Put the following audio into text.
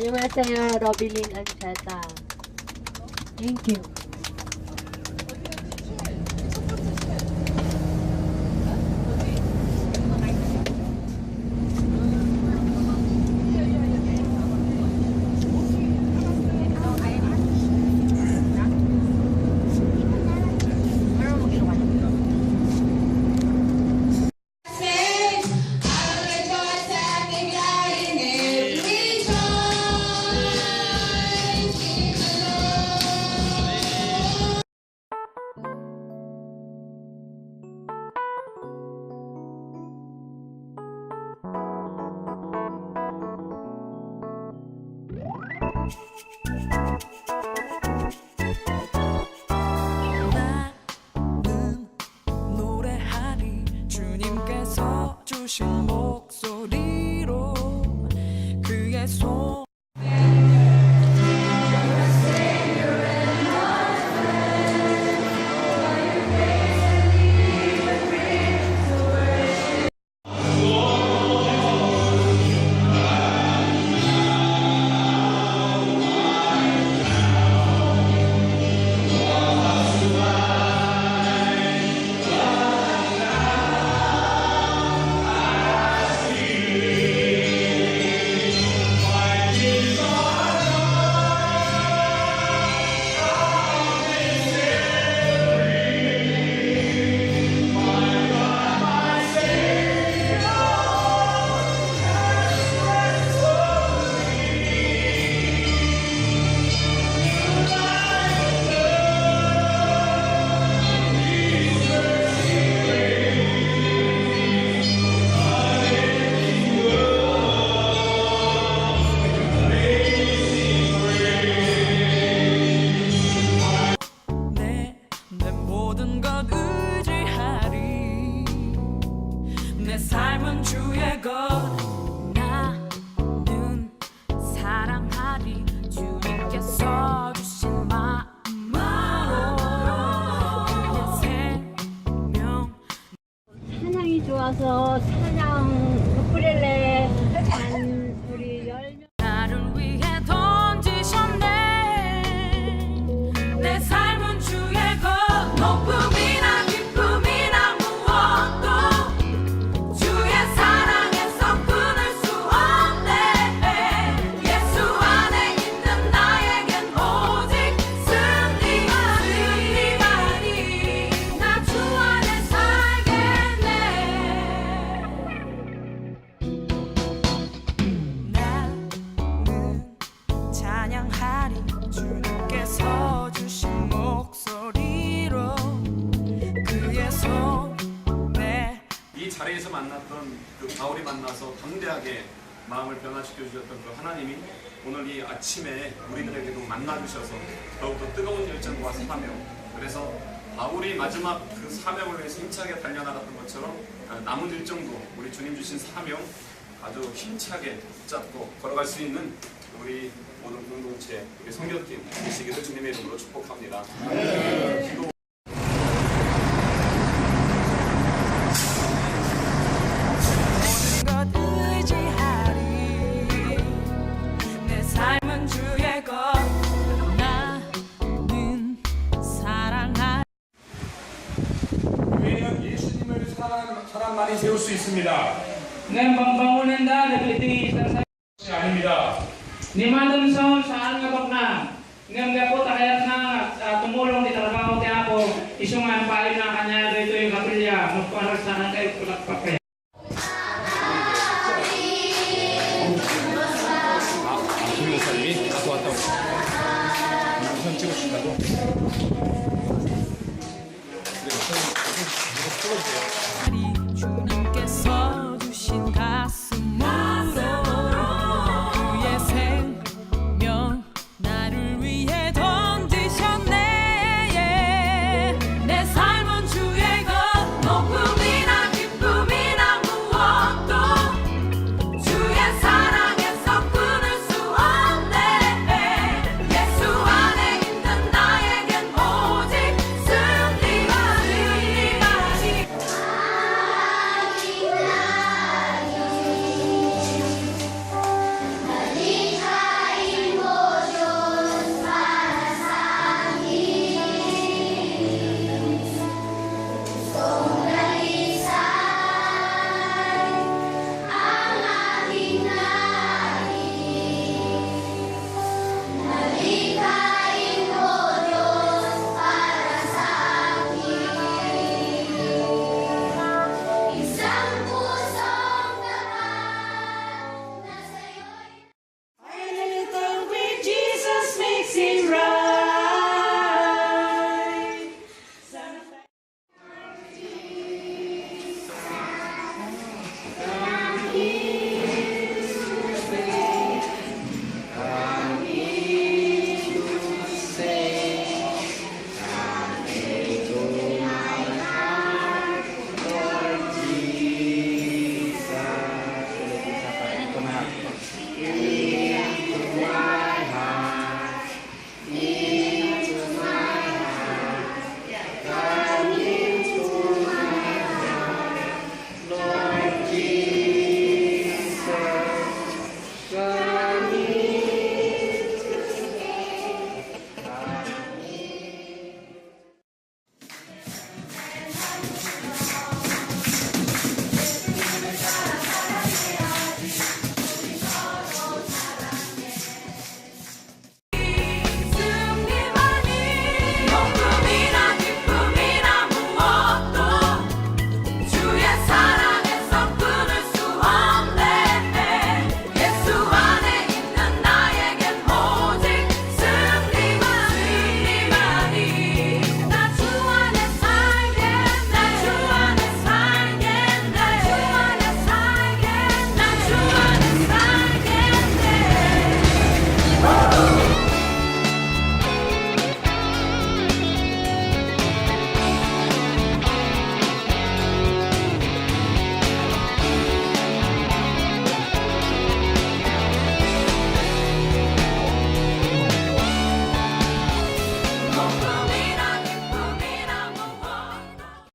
안녕하세요. 러빌린 안차다. 땡큐. 나는 노래하리 주님께서 주신 목소리로 그의 손 만났던 그 바울이 만나서 담대하게 마음을 변화시켜 주셨던 그 하나님이 오늘 이 아침에 우리들에게도 만나 주셔서 더욱더 뜨거운 열정과 사명 그래서 바울이 마지막 그 사명을 위해서 힘차게 달려나갔던 것처럼 아, 남은 일정도 우리 주님 주신 사명 아주 힘차게 붙잡고 걸어갈 수 있는 우리 모든 공동체 우리 성교팀 되시기를 주님의 이름으로 축복합니다. 기 사랑, 사랑만이 세울 수 있습니다. ng pambangunan da nagiti sa 것이 아닙니다. ni Madam Son saan nga bakna ngam gapo ta kayat na ah, tumulong di trabaho ti ako isungan payo na kanya dito yung kapilya magparas na kay kulak pa 주님께 is right.